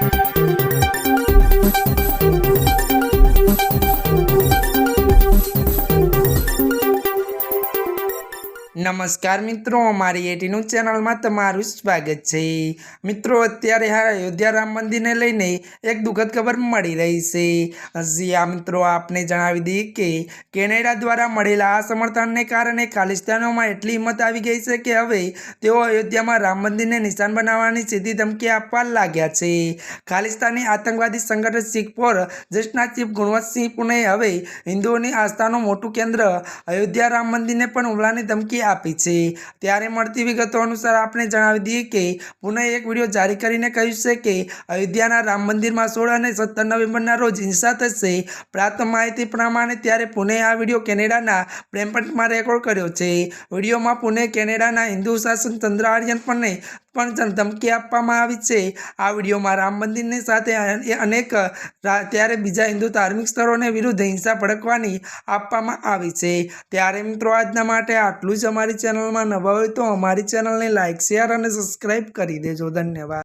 Thank you. નમસ્કાર મિત્રો, અમારી એટીનું ચેનલમાં તમારું સ્વાગત છે. મિત્રો, અત્યારે અયોધ્યા રામ મંદિરને લઈને એક દુઃખદ ખબર મળી રહી છે. હજી આ મિત્રો, આપને જણાવી દઈએ કે કેનેડા દ્વારા મળેલા આ સમર્થનને કારણે ખાલિસ્તાનોમાં એટલી હિંમત આવી ગઈ છે કે હવે તેઓ અયોધ્યામાં રામ મંદિરને નિશાન બનાવવાની સીધી ધમકી આપવા લાગ્યા છે. ખાલિસ્તાની આતંકવાદી સંગઠન શીખ ફોર જસ્ટના ચીફ ગુણવંતસિંહ પુણે હવે હિન્દુઓની આસ્થાનું મોટું કેન્દ્ર અયોધ્યા રામ મંદિરને પણ હુમલાની ધમકી આપી છે. ત્યારે મળતી વિગતો અનુસાર આપણે જણાવી દઈએ કે, પુનઃ એક વીડિયો જારી કરીને કહ્યું છે કે, અયોધ્યાના રામ મંદિરમાં સોળ અને સત્તર નવેમ્બરના રોજ હિંસા થશે. પ્રાપ્ત માહિતી પ્રમાણે ત્યારે પુણે આ વીડિયો કેનેડાના બ્રેમ્પટમાં રેકોર્ડ કર્યો છે. વિડીયોમાં પુણે કેનેડાના હિન્દુ શાસન ચંદ્ર આર્યન પણ પણ ધમકી આપવામાં આવી છે. આ વિડીયોમાં રામ મંદિરની સાથે અનેક ત્યારે બીજા હિન્દુ ધાર્મિક સ્થળોને વિરુદ્ધ હિંસા ભડકવાની આપવામાં આવી છે. ત્યારે મિત્રો આજના માટે આટલું જ અમારી ચેનલમાં નવા હોય તો અમારી ચેનલને લાઇક શેર અને સબસ્ક્રાઈબ કરી દેજો. ધન્યવાદ.